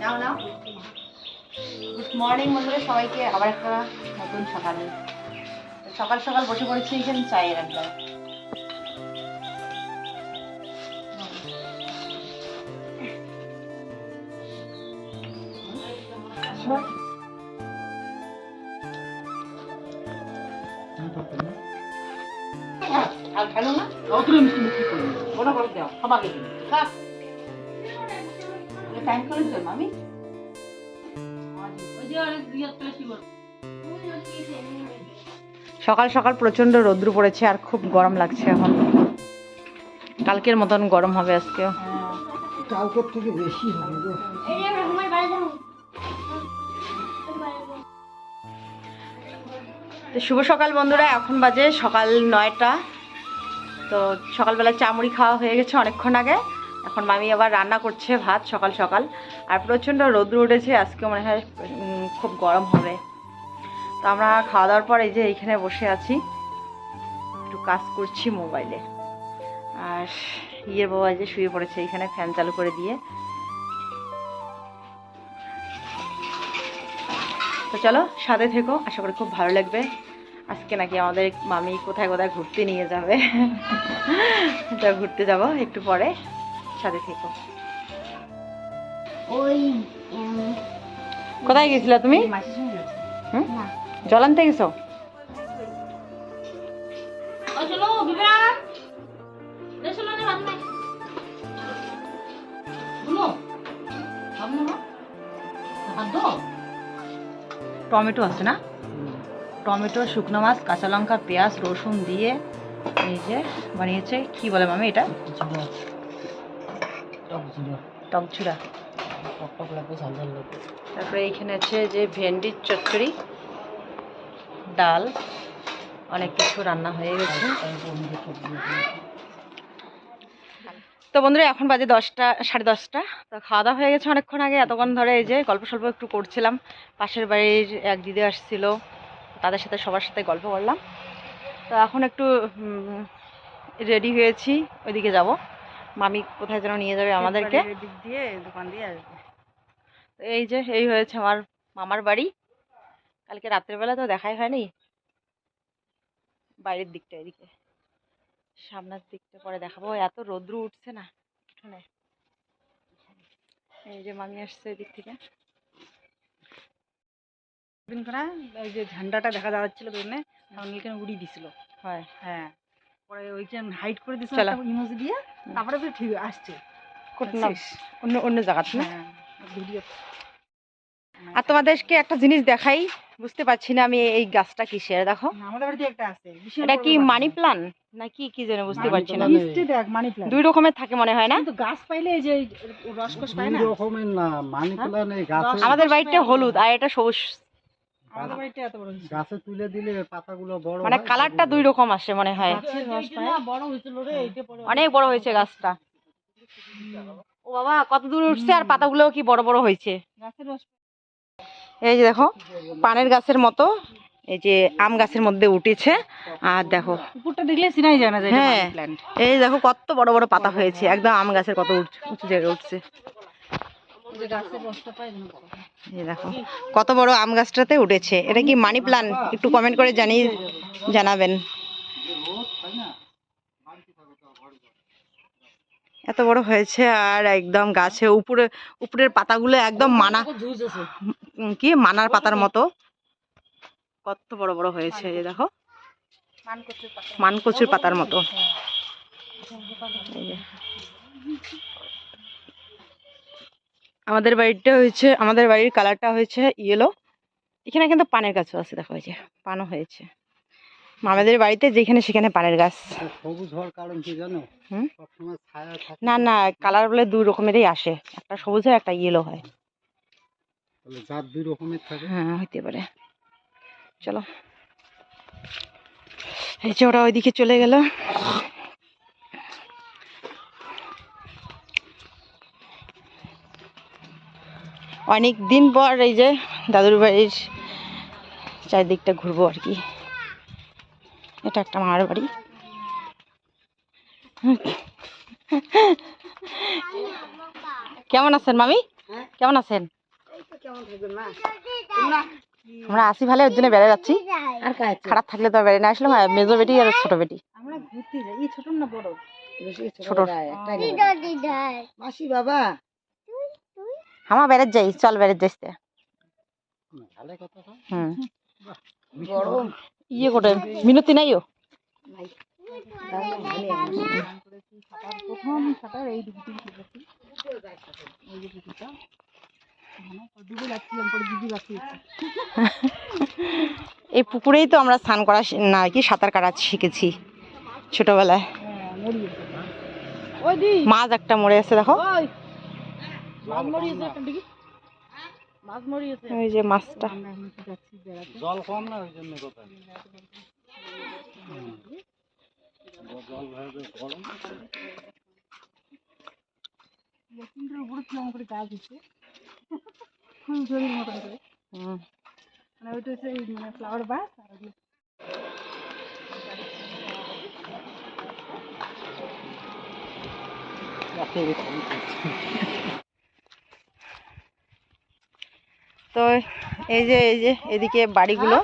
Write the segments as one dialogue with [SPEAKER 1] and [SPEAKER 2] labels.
[SPEAKER 1] নাও নাও। Morning বন্ধুরা, সবাইকে আবার একটা নতুন সকালে। সকাল সকাল বসে পড়েছি এখানে চায়ের আড্ডায় আর খেলো না? অতটা মিষ্টি মিষ্টি করবে ওটা করে দাও সবাইকে দিন। খাস টাইম করে চল মামি। সকাল সকাল প্রচণ্ড রৌদ্র পড়েছে আর খুব গরম লাগছে এখন। কালকের মতন গরম হবে আজকেও।
[SPEAKER 2] কালকের থেকে বেশি হবে
[SPEAKER 1] তো শুভ সকাল বন্ধুরা এখন বাজে সকাল নয়টা। তো সকালবেলা চা মুড়ি খাওয়া হয়ে গেছে অনেকক্ষণ আগে। এখন মামি আবার রান্না করছে ভাত সকাল সকাল। আর প্রচণ্ড রৌদ্র উঠেছে, আজকে মনে হয় খুব গরম হবে। তো আমরা খাওয়া দাওয়ার পর এই যে এইখানে বসে আছি। একটু কাজ করছি মোবাইলে। আর ইয়ে বাবা যে শুয়ে পড়েছে এখানে ফ্যান চালু করে দিয়ে। তো চলো, সাথে থেকো, আশা করি খুব ভালো লাগবে। আজকে নাকি আমাদের মামি কোথায় কোথায় ঘুরতে নিয়ে যাবে? তো ঘুরতে যাব একটু পরে সাথে থেকো।
[SPEAKER 3] ওই
[SPEAKER 1] কোথায় গেছিলা তুমি? হুম? জল আনতে গেছো? টমেটো আছে না? টমেটো, শুকনো মাছ, কাঁচা লঙ্কা, পেঁয়াজ, রসুন দিয়ে এই যে বানিয়েছে। কি বলে মামি এটা? তারপরে এইখানে আছে যে ভেন্ডির চচ্চড়ি, ডাল, অনেক কিছু রান্না হয়ে গেছে। তো বন্ধুরা, এখন বাজে দশটা, সাড়ে দশটা। তো খাওয়া দাওয়া হয়ে গেছে অনেকক্ষণ আগে। এতক্ষণ ধরে এই যে গল্প সল্প একটু করছিলাম। পাশের বাড়ির এক দিদি আসছিল। তাদের সাথে সবার সাথে গল্প করলাম। তো এখন একটু রেডি হয়েছি ওইদিকে যাব। মামি কোথায় যেন নিয়ে যাবে আমাদেরকে।
[SPEAKER 3] দিয়ে দোকান দিয়ে আসবে।
[SPEAKER 1] তো এই যে এই হয়েছে আমার মামার বাড়ি। কালকে রাত্রের বেলা তো দেখাই হয়নি। বাইরের দিকটা এদিকে। সামনের দিকটা পরে দেখাবো। এত রৌদ্র উঠছে না উঠোনে এই যে মামি আসছে এদিক থেকে।
[SPEAKER 3] দিন করে ওই যে ঝান্ডাটা দেখা যাচ্ছিল উড়িয়ে দিছিল।
[SPEAKER 1] হয়।
[SPEAKER 3] হ্যাঁ। পরে ওইখানে হাইট করে দিছিল। ইমোজি দিয়ে তারপরে তো ঠিক আসছে।
[SPEAKER 1] অন্য অন্য জায়গাতে না?
[SPEAKER 3] হ্যাঁ ভিডিও
[SPEAKER 1] আর তোমাদেরকে একটা জিনিস দেখাই বুঝতে পারছি না আমি এই গাছটা কিসের দেখো।
[SPEAKER 3] আমাদের বাড়িতে একটা আছে
[SPEAKER 1] এটা কি মানি। প্লান না কি কি যেন বুঝতে পারছি না।
[SPEAKER 3] দেখ মানি প্ল্যান্ট
[SPEAKER 1] দুই রকমের থাকে মনে হয় না?
[SPEAKER 3] কিন্তু গাছ পাইলে এই যে রসকস পায় না?
[SPEAKER 2] দুই রকমের না মানি
[SPEAKER 1] হ্যাঁ?
[SPEAKER 2] প্লান্ট এই গাছে।
[SPEAKER 1] আমাদের বাড়িটা হলুদ আর এটা সবুজ
[SPEAKER 2] গাছে তুলে দিলে পাতাগুলো বড়
[SPEAKER 1] মানে কালারটা দুই রকম আসে মনে হয়। অনেক বড় হয়েছে গাছটা। ও বাবা কত দূর উঠছে আর পাতাগুলো কি বড় বড় হয়েছে। এই যে দেখো পানের গাছের মতো এই যে আম গাছের মধ্যে উঠেছে। আর দেখো
[SPEAKER 3] উপরটা দেখলে চিনাই যায় না যে এটা
[SPEAKER 1] হ্যাঁ।
[SPEAKER 3] প্ল্যান্ট
[SPEAKER 1] এই দেখো কত বড় বড় পাতা হয়েছে। একদম আম গাছের কত উঁচু জায়গায় উঠছে। দেখো কত বড় আম গাছটাতে উঠেছে। এটা কি মানি প্লান্ট? একটু কমেন্ট করে জানিয়ে জানাবেন। এত বড় হয়েছে আর একদম গাছে উপরে উপরের পাতাগুলো একদম মানা কি? মানার পাতার মতো। কত বড় বড় হয়েছে এই দেখো।
[SPEAKER 3] মান
[SPEAKER 1] মানকচুর পাতার মতো। আমাদের বাড়িটা হয়েছে আমাদের বাড়ির কালারটা হয়েছে ইয়েলো এখানে কিন্তু পানের গাছও আছে দেখো যে পানও হয়েছে। আমাদের বাড়িতে যেখানে সেখানে পানের গাছ।
[SPEAKER 2] সবুজ হওয়ার কারণ কি জানো?
[SPEAKER 1] না না কালার বলে দুই রকমেরই আসে। একটা সবুজ হয় একটা ইয়েলো হয়।
[SPEAKER 2] তাহলে দুই রকমের থাকে।
[SPEAKER 1] হ্যাঁ হইতে পারে। চলো। এই যে ওরা ওইদিকে চলে গেল। অনেক দিন পর এই যে দাদুর বাড়ির চারিদিকটা ঘুরবো আর কি। এটা একটা মামার বাড়ি। কেমন আছেন মামি? কেমন আছেন? আমরা আসি ভালো ওর জন্য বেড়ে যাচ্ছি। খারাপ থাকলে তো বেড়ে না আসলাম আর মেজো বেটি আর ছোট বেটি।
[SPEAKER 3] ছোট না বড়।
[SPEAKER 1] ছোট।
[SPEAKER 3] বাবা
[SPEAKER 1] আমার বেড়ে যাই চল বেড়ে যাইতে।
[SPEAKER 2] ভালো কথা তো।
[SPEAKER 1] হুম। ইয়ে করে মিনতি
[SPEAKER 3] নাই ও? এই
[SPEAKER 1] পুকুরেই তো আমরা স্নান করা না কি সাঁতার কাটা শিখেছি ছোটবেলায়।
[SPEAKER 3] হ্যাঁ
[SPEAKER 1] মাছ একটা মরে আছে দেখো।
[SPEAKER 3] ওই মাছ মরিয়েছে একটা দিকে মাছ
[SPEAKER 1] যে মাছটা।
[SPEAKER 2] জল কম না ওই জন্য
[SPEAKER 3] গাছ দিচ্ছে মতন করে মানে ওইটা হচ্ছে মানে ফ্লাওয়ার বাস আর
[SPEAKER 1] তো এই যে এই যে এদিকে বাড়িগুলো।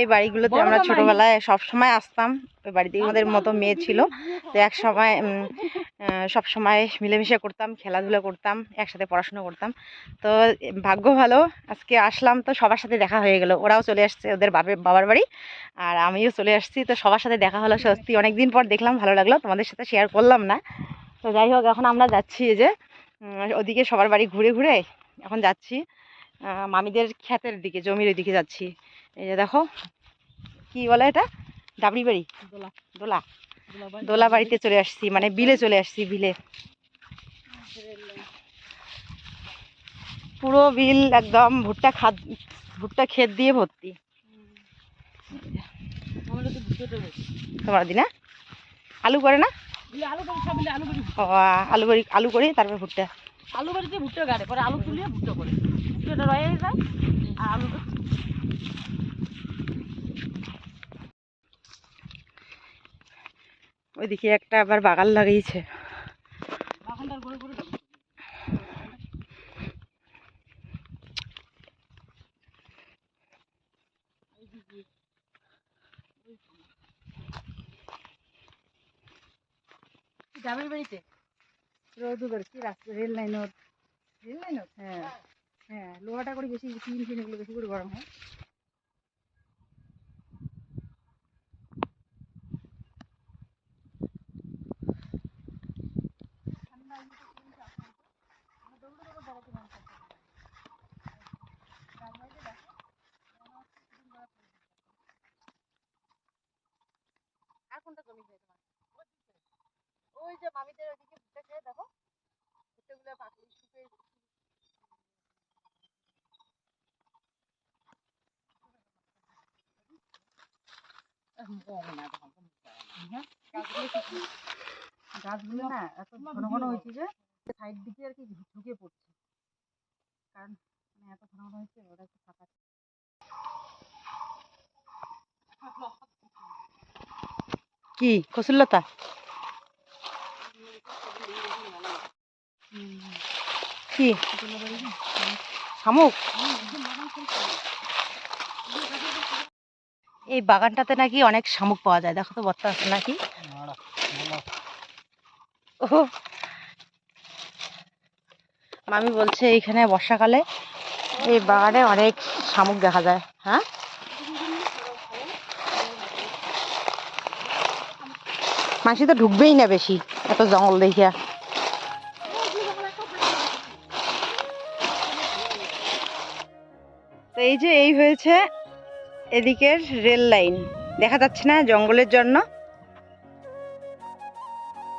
[SPEAKER 1] এই বাড়িগুলোতে আমরা ছোটবেলায় সব সময় আসতাম। ওই বাড়িতে আমাদের মতো মেয়ে ছিল। তো এক সময় সব সময় মিলেমিশে করতাম খেলাধুলা করতাম একসাথে পড়াশোনা করতাম। তো ভাগ্য ভালো আজকে আসলাম তো সবার সাথে দেখা হয়ে গেল। ওরাও চলে আসছে ওদের বাপের বাবার বাড়ি। আর আমিও চলে আসছি তো সবার সাথে দেখা হলো সত্যি। অনেক দিন পর দেখলাম ভালো লাগল। তোমাদের সাথে শেয়ার করলাম না। তো যাই হোক এখন আমরা যাচ্ছি এই যে ওদিকে সবার বাড়ি ঘুরে ঘুরে এখন যাচ্ছি। মামিদের ক্ষেতের দিকে জমির দিকে যাচ্ছি। এই যে দেখো কি বলে এটা? ডাবরি বাড়ি?
[SPEAKER 3] দোলা।
[SPEAKER 1] দোলা।
[SPEAKER 3] দোলা
[SPEAKER 1] বাড়িতে চলে আসছি মানে বিলে চলে আসছি বিলে। পুরো বিল একদম ভুট্টা খাদ ভুট্টা ক্ষেত দিয়ে ভর্তি। তোমার দিনা? আলু করে না?
[SPEAKER 3] আলু
[SPEAKER 1] করি আলু করি তারপর ভুট্টা।
[SPEAKER 3] আলু বাড়িতে ভুট্টা গাড়ে পরে আলু তুলিয়ে ভুট্টা করে। ভুট্টাটা রয়ে যায় আর আলুটা
[SPEAKER 1] ওইদিকে একটা আবার বাগান লাগিয়েছে।
[SPEAKER 3] গ্রামের বাড়িতে? রৌদুগর কি রাস্তা রেল লাইন ওর। রেল লাইন ওর? হ্যাঁ। হ্যাঁ লোহাটা করে বেশি টিন ফিন এগুলো বেশি করে গরম হয়
[SPEAKER 1] আর কোনটা জমি খেয়ে তোমার ওই যে মামিদের ওইদিকে ভুট্টা খেয়ে দেখো ভুট্টাগুলো পাকলি শুকিয়ে
[SPEAKER 3] হ্যাঁ, গাছগুলো না এত ঘন ঘন হয়েছে যে সাইড দিকে আর কি ঝুঁকে পড়ছে। কারণ মানে এত ঘন ঘন হয়েছে ওরা একটু ফাঁকা
[SPEAKER 1] কি? কসুল্লতা কি? শামুক? এই বাগানটাতে নাকি অনেক শামুক পাওয়া যায়। দেখো তো বর্তা আছে নাকি? ওহো। মামি বলছে এইখানে বর্ষাকালে এই বাগানে অনেক শামুক দেখা যায়। হ্যাঁ? মাসি তো ঢুকবেই না বেশি এত জঙ্গল দেখিয়া। এই যে এই হয়েছে এদিকের রেল লাইন। দেখা যাচ্ছে না জঙ্গলের জন্য।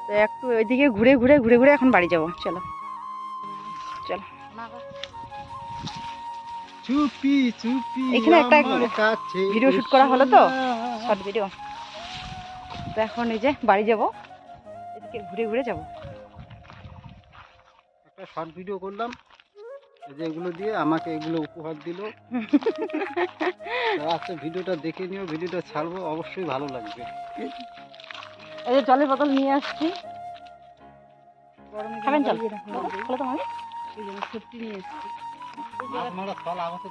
[SPEAKER 1] তো একটু ওইদিকে ঘুরে ঘুরে ঘুরে ঘুরে এখন বাড়ি যাব। চলো। চলো।
[SPEAKER 2] চুপি চুপি
[SPEAKER 1] এখানে একটা ভিডিও শুট করা হলো তো? শর্ট ভিডিও তো এখন এই যে বাড়ি যাব। এদিকে ঘুরে ঘুরে যাব।
[SPEAKER 2] একটা শর্ট ভিডিও করলাম। যে এগুলো দিয়ে আমাকে এগুলো উপহার দিল। আজকে ভিডিওটা দেখে নিও ভিডিওটা ছাড়বো অবশ্যই ভালো লাগবে।
[SPEAKER 1] এই যে জলের বোতল নিয়ে আসছি। খাবেন জল?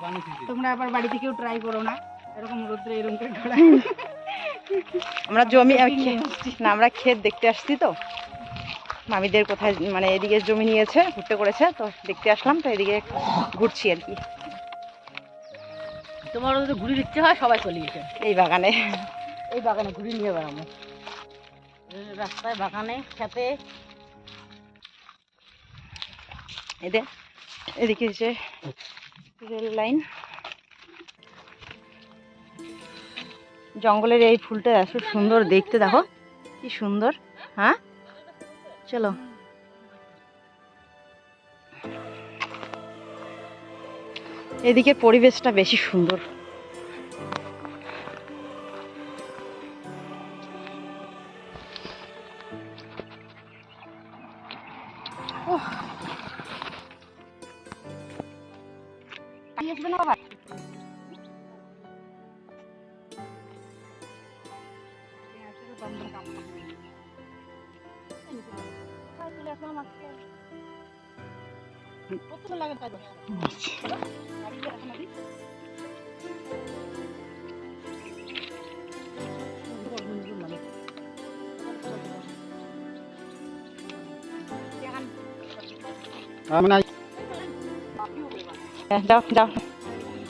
[SPEAKER 2] বানিয়েছি
[SPEAKER 3] তোমরা আবার বাড়িতে কেউ ট্রাই করো না। এরকম রোদ্রে এরকম করে
[SPEAKER 1] আমরা জমি না আমরা ক্ষেত দেখতে আসছি তো। মামিদের কোথায় মানে এদিকে জমি নিয়েছে ঘুরতে করেছে তো দেখতে আসলাম তো এদিকে ঘুরছি আর কি।
[SPEAKER 3] তোমার যদি ঘুরে দেখতে হয় সবাই চলে গেছে।
[SPEAKER 1] এই বাগানে।
[SPEAKER 3] এই বাগানে ঘুরে নিয়ে বেড়াবো। রাস্তায় বাগানে খেতে।
[SPEAKER 1] এদের এদিকে হচ্ছে রেল লাইন। জঙ্গলের এই ফুলটা এত সুন্দর দেখতে দেখো কি সুন্দর হ্যাঁ? চলো। এদিকে পরিবেশটা বেশি সুন্দর। হ্যাঁ, যাও যাও।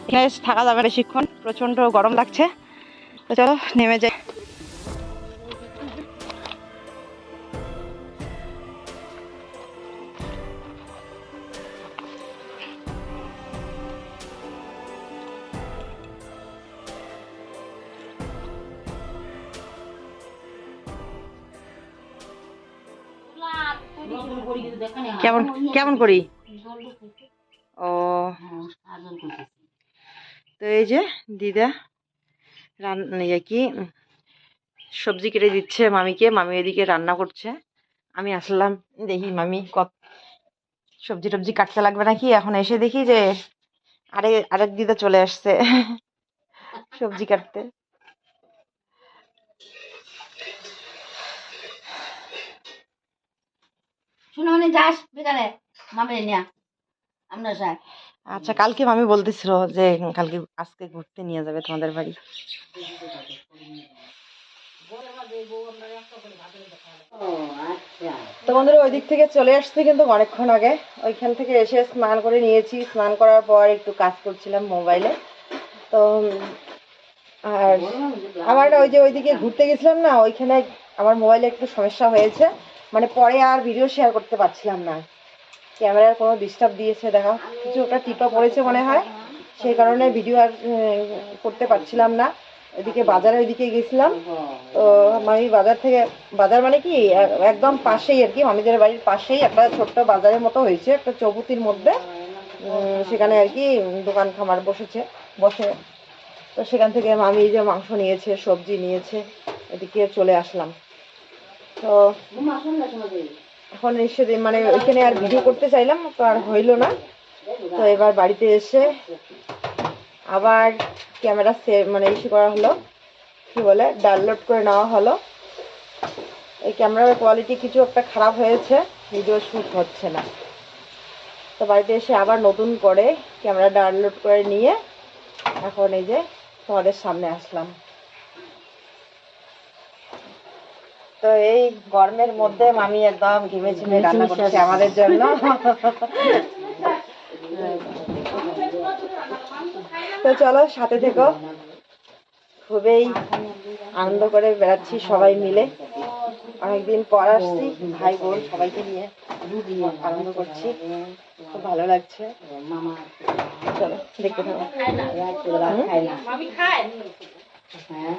[SPEAKER 1] এখানে থাকা যাবে বেশিক্ষণ। প্রচণ্ড গরম লাগছে। চলো নেমে যাই। কেমন করি? ও। তো এই যে দিদা রান্না ইয়ে কি, সবজি কেটে দিচ্ছে মামিকে, মামি এদিকে রান্না করছে। আমি আসলাম, দেখি মামি কত সবজি টবজি কাটতে লাগবে নাকি? এখন এসে দেখি যে আরে, আরেক দিদা চলে আসছে সবজি কাটতে।
[SPEAKER 4] শুনে মানে যাস বিকালে মামে নিয়া আমরা স্যার
[SPEAKER 1] আচ্ছা কালকে মামি বলতেছিল যে কালকে আজকে ঘুরতে নিয়ে যাবে তোমাদের বাড়ি।
[SPEAKER 4] আচ্ছা।
[SPEAKER 1] তো বন্ধুরা ওই দিক থেকে চলে আসছে কিন্তু অনেকক্ষণ আগে। ওইখান থেকে এসে স্নান করে নিয়েছি। স্নান করার পর একটু কাজ করছিলাম মোবাইলে। তো আর আমার ওই যে ওইদিকে ঘুরতে গেছিলাম না ওইখানে আমার মোবাইলে একটু সমস্যা হয়েছে। মানে পরে আর ভিডিও শেয়ার করতে পারছিলাম না। ক্যামেরার কোনো ডিস্টার্ব দিয়েছে, দেখা কিছু ওটা টিপা পড়েছে মনে হয়, সেই কারণে ভিডিও আর করতে পারছিলাম না। এদিকে বাজারে ওইদিকে গেছিলাম। তো মামি বাজার থেকে, বাজার মানে কি একদম পাশেই আর কি, মামিদের বাড়ির পাশেই একটা ছোট্ট বাজারের মতো হয়েছে, একটা চৌপতির মধ্যে। সেখানে আর কি দোকান খামার বসেছে, বসে। তো সেখান থেকে মামি যে মাংস নিয়েছে, সবজি নিয়েছে, এদিকে চলে আসলাম। তো এখন এসে মানে ওইখানে আর ভিডিও করতে চাইলাম, তো আর হইল না। তো এবার বাড়িতে এসে আবার ক্যামেরা সেভ মানে ইস্যু করা হলো। কি বলে? ডাউনলোড করে নেওয়া হলো। এই ক্যামেরার কোয়ালিটি কিছু একটা খারাপ হয়েছে, ভিডিও শ্যুট হচ্ছে না। তো বাড়িতে এসে আবার নতুন করে ক্যামেরা ডাউনলোড করে নিয়ে এখন এই যে তোমাদের সামনে আসলাম। তো এই গরমের মধ্যে মামি একদম ঘিমে ঝিমে রান্না করছে আমাদের জন্য। তো চলো সাথে থেকো। খুবই আনন্দ করে বেড়াচ্ছি সবাই মিলে। অনেকদিন পর আসছি ভাই বোন সবাইকে নিয়ে আনন্দ করছি। খুব ভালো লাগছে। চলো দেখতে থাকো।
[SPEAKER 4] মামি হ্যাঁ।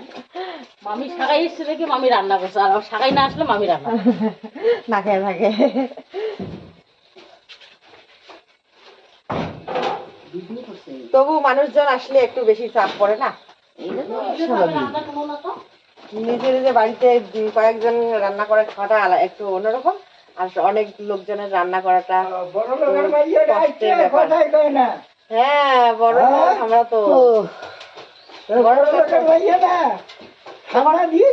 [SPEAKER 4] মামি শাকাই এসছে দেখে মামি রান্না করছে আর শাকাই না আসলে মামি রান্না করে।
[SPEAKER 1] না খেয়ে থাকে তবু মানুষজন আসলে একটু বেশি চাপ পড়ে না? নিজে নিজে বাড়িতে কয়েকজন রান্না করে খাওয়াটা একটু অন্যরকম। আর অনেক লোকজনের রান্না করাটা হ্যাঁ বড় আমরা তো
[SPEAKER 2] না। দিয়ে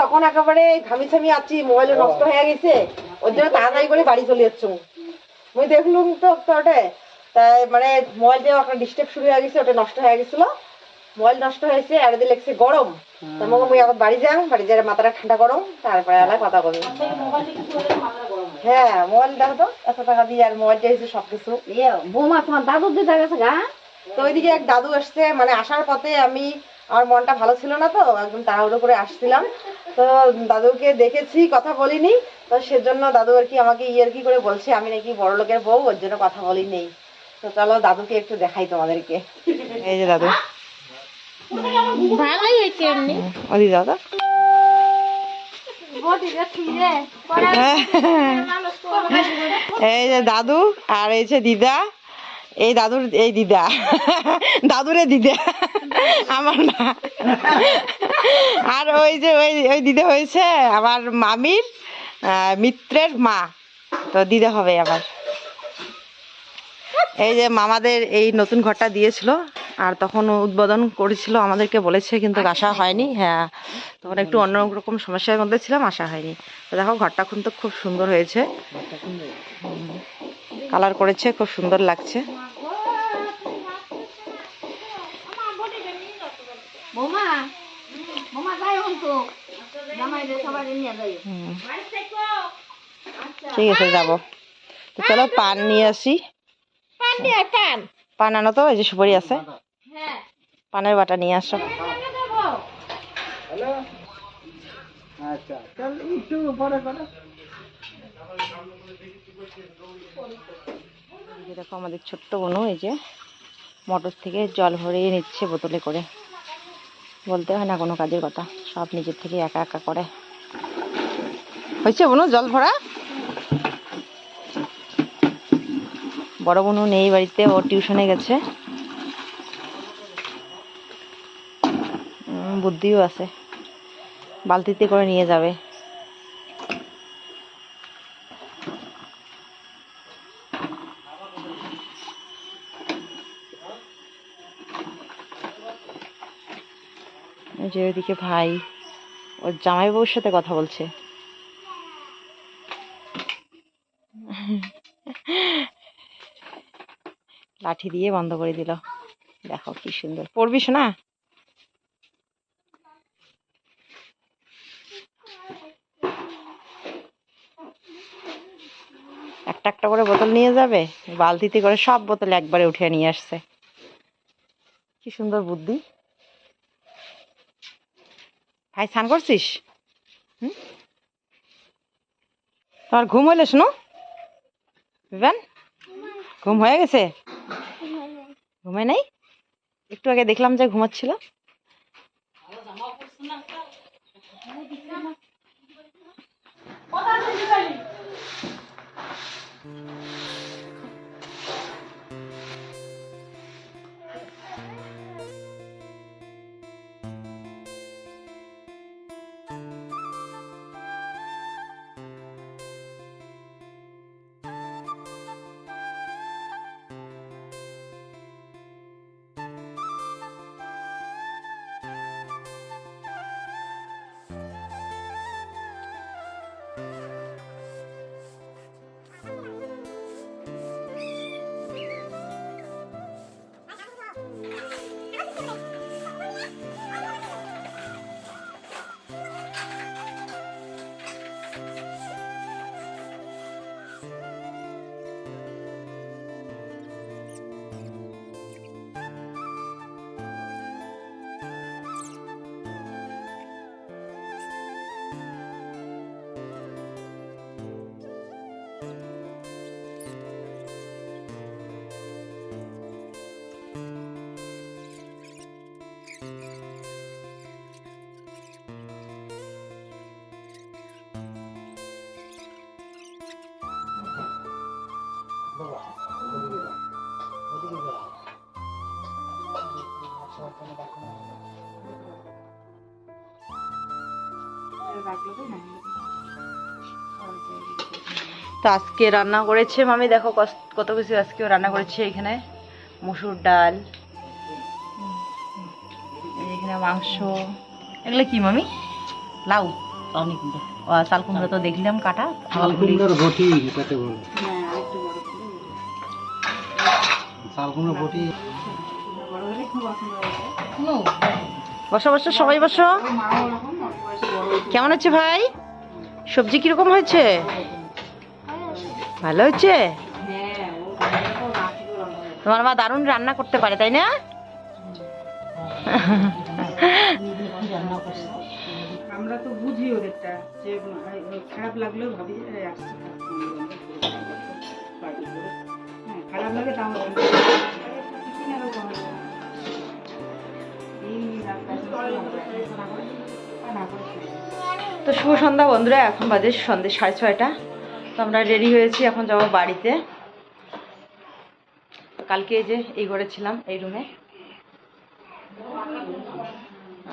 [SPEAKER 1] তখন একেবারে ঘামি ছামি আছি মোবাইল নষ্ট হয়ে গেছে। ওর জন্য তাড়াতাড়ি করে বাড়ি চলে যাচ্ছ মুই দেখলুম তো তো ওটা তাই মানে মোবাইল দিয়ে একটা ডিস্টার্ব শুরু হয়ে গেছে ওটা নষ্ট হয়ে গেছিল। মোবাইল নষ্ট হয়েছে আর লেগছে গরম। তা মগে মুই আবার বাড়ি যাম বাড়ি যাই মাথাটা ঠান্ডা গরম তারপরে এলাকায় কথা বলব হ্যাঁ মোবাইল দেখো তো এত টাকা দিয়ে আর মোবাইল হয়েছে সবকিছু।
[SPEAKER 4] বৌমা তোমার দাদুর দিদা গেছে গা?
[SPEAKER 1] তো ওইদিকে এক দাদু আসছে মানে আসার পথে আমি আমার মনটা ভালো ছিল না তো একদম তাড়াহুড়ো করে আসছিলাম। তো দাদুকে দেখেছি কথা বলিনি। তো সেজন্য দাদু আর কি আমাকে ইয়ার কি করে বলছে আমি নাকি বড় লোকের বউ ওর জন্য কথা বলি নেই। তো চলো দাদুকে একটু দেখাই তোমাদেরকে। এই যে দাদু।
[SPEAKER 4] ভালোই হয়েছে এমনি।
[SPEAKER 1] ওদি দাদা এই যে দাদু আর এই যে দিদা। এই দাদুর এই দিদা দাদুরে দিদা আমার না আর ওই যে ওই ওই দিদা হয়েছে আমার মামির মিত্রের মা। তো দিদা হবে আবার। এই যে মামাদের এই নতুন ঘরটা দিয়েছিল আর তখন উদ্বোধন করেছিল আমাদেরকে বলেছে কিন্তু আসা হয়নি। হ্যাঁ তখন একটু অন্যরকম সমস্যার মধ্যে ছিলাম আসা হয়নি। তো দেখো ঘরটা কিন্তু খুব সুন্দর হয়েছে। কালার করেছে খুব সুন্দর লাগছে।
[SPEAKER 4] বৌমা বৌমা যাই হন তো। জামাই রে সবাই নিয়ে যাই।
[SPEAKER 1] ঠিক আছে যাব। তো চলো পান নিয়ে আসি।
[SPEAKER 4] পান
[SPEAKER 1] আনো তো এই যে সুপারি আছে।
[SPEAKER 4] হ্যাঁ।
[SPEAKER 1] পানের বাটা নিয়ে আসো।
[SPEAKER 2] আচ্ছা একটু পরে করো।
[SPEAKER 1] দেখো আমাদের ছোট্ট বোনু এই যে মোটর থেকে জল ভরিয়ে নিচ্ছে বোতলে করে। বলতে হয় না কোনো কাজের কথা। সব নিজের থেকে একা একা করে। হয়েছে বোনু, জল ভরা? বড় বোনু নেই বাড়িতে, ও টিউশনে গেছে। বুদ্ধিও আছে। বালতিতে করে নিয়ে যাবে ওই যে ওইদিকে ভাই, ওর জামাই বউর সাথে কথা বলছে। লাঠি দিয়ে বন্ধ করে দিল। দেখো কি সুন্দর। পড়বিস না একটা একটা করে বোতল নিয়ে যাবে? বালতিতে করে সব বোতল একবারে উঠিয়ে নিয়ে আসছে। কি সুন্দর বুদ্ধি। আই স্নান করছিস? হুম? তোমার ঘুম হইলে শুনো? বিবান ঘুম হয়ে গেছে? ঘুমে নাই? একটু আগে দেখলাম যে ঘুমাচ্ছিল। কথা তো আজকে রান্না করেছে মামি দেখো কত কিছু আজকে রান্না করেছে এখানে। মসুর ডাল এখানে মাংস। এগুলো কি মামি? লাউ। চাল তো দেখলাম কাটা।
[SPEAKER 2] বটি
[SPEAKER 1] বসো বসো সবাই বসো। কেমন হচ্ছে ভাই সবজি কীরকম হয়েছে ভালো হয়েছে তোমার মা দারুণ রান্না করতে পারে তাই না
[SPEAKER 3] আমরা তো বুঝি ওদেরটা যে খারাপ লাগলেও ভাবি খারাপ। হ্যাঁ, লাগে তাও। এই
[SPEAKER 1] তো শুভ সন্ধ্যা বন্ধুরা এখন বাজে সন্ধ্যে সাড়ে ছয়টা। তো আমরা রেডি হয়েছি এখন যাব বাড়িতে। কালকে এই যে এই ঘরে ছিলাম এই রুমে।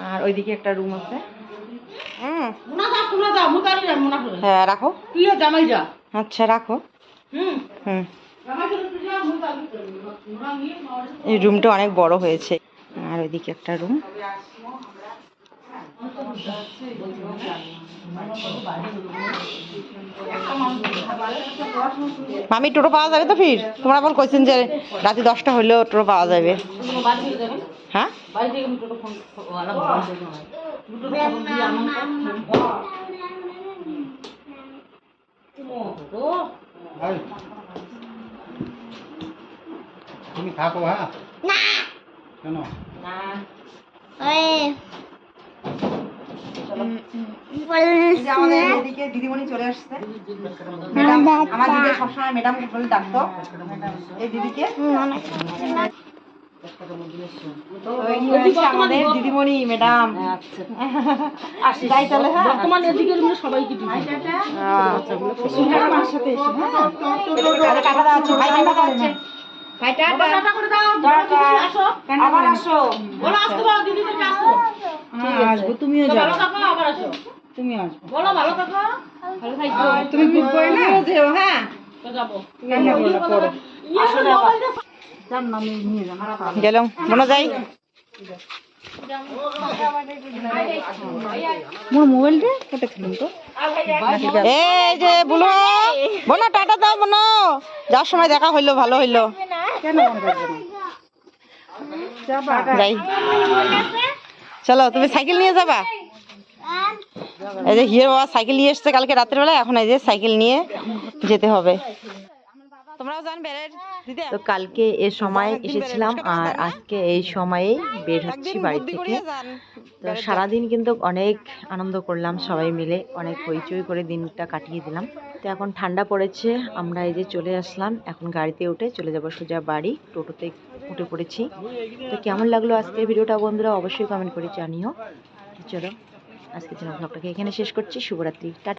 [SPEAKER 1] আর ওইদিকে একটা রুম আছে। হ্যাঁ রাখো।
[SPEAKER 4] তুই জামাই যা।
[SPEAKER 1] আচ্ছা রাখো।
[SPEAKER 4] হুম।
[SPEAKER 1] এই রুমটা অনেক বড় হয়েছে। আর ওইদিকে একটা রুম। মামি টোটো পাওয়া যাবে তো ফির? তোমরা বল কইছেন যে রাতে দশটা হলেও টোটো পাওয়া যাবে।
[SPEAKER 4] তুমি বাড়ি থেকে?
[SPEAKER 1] হ্যাঁ?
[SPEAKER 4] থেকে আমি
[SPEAKER 1] আমাদের এদিকে দিদিমণি চলে আসছে। ম্যাডাম আমার দিদি সবসময় ম্যাডাম বলে ডাকতো। এই দিদিকে। তো এই হচ্ছে আমাদের দিদিমণি ম্যাডাম।
[SPEAKER 4] আচ্ছা।
[SPEAKER 1] তাহলে হ্যাঁ।
[SPEAKER 4] বর্তমান এদিকে সবাইকে।
[SPEAKER 1] আমার সাথে এসো হ্যাঁ। আরে দেওয়া হচ্ছে ভাই টাটা দেওয়া হচ্ছে ভাই টাটা।
[SPEAKER 4] টাটা। করে দাও, আসো।
[SPEAKER 1] আবার আসো।
[SPEAKER 4] বলো আসতে বলো, দিদিদেরকে বলো।
[SPEAKER 3] আসব তুমিও যাও।
[SPEAKER 4] ভালো থাকো, আবার আসো।
[SPEAKER 3] তুমিও আসব।
[SPEAKER 4] বলো ভালো থাকো,
[SPEAKER 3] তুমি বুক করে না?
[SPEAKER 1] যেও হ্যাঁ।
[SPEAKER 4] ইয়ে
[SPEAKER 3] যান
[SPEAKER 1] গেলাম। মনে যাই?
[SPEAKER 3] মোর মোবাইলটা কেটে খেলুন তো।
[SPEAKER 1] এই যে বুলো বোনো টাটা দাও বোনো। যাওয়ার সময় দেখা হইল ভালো হইল।
[SPEAKER 3] কেন মনে
[SPEAKER 1] যাই চলো, তুমি সাইকেল নিয়ে যাবা? এই যে হিয়ের বাবা সাইকেল নিয়ে এসছে কালকে রাতের বেলা এখন এই যে সাইকেল নিয়ে যেতে হবে। তো কালকে এ সময় এসেছিলাম আর আজকে এই সময়ে বের হচ্ছি বাড়ি থেকে। তো সারাদিন কিন্তু অনেক আনন্দ করলাম সবাই মিলে অনেক হইচই করে দিনটা কাটিয়ে দিলাম। তো এখন ঠান্ডা পড়েছে আমরা এই যে চলে আসলাম এখন গাড়িতে উঠে চলে যাব সোজা বাড়ি টোটোতে উঠে পড়েছি। তো কেমন লাগল আজকের ভিডিওটা বন্ধুরা অবশ্যই কমেন্ট করে জানিও। চলো আজকের জন্য ব্লগটাকে এখানে শেষ করছি শুভরাত্রি টাটা।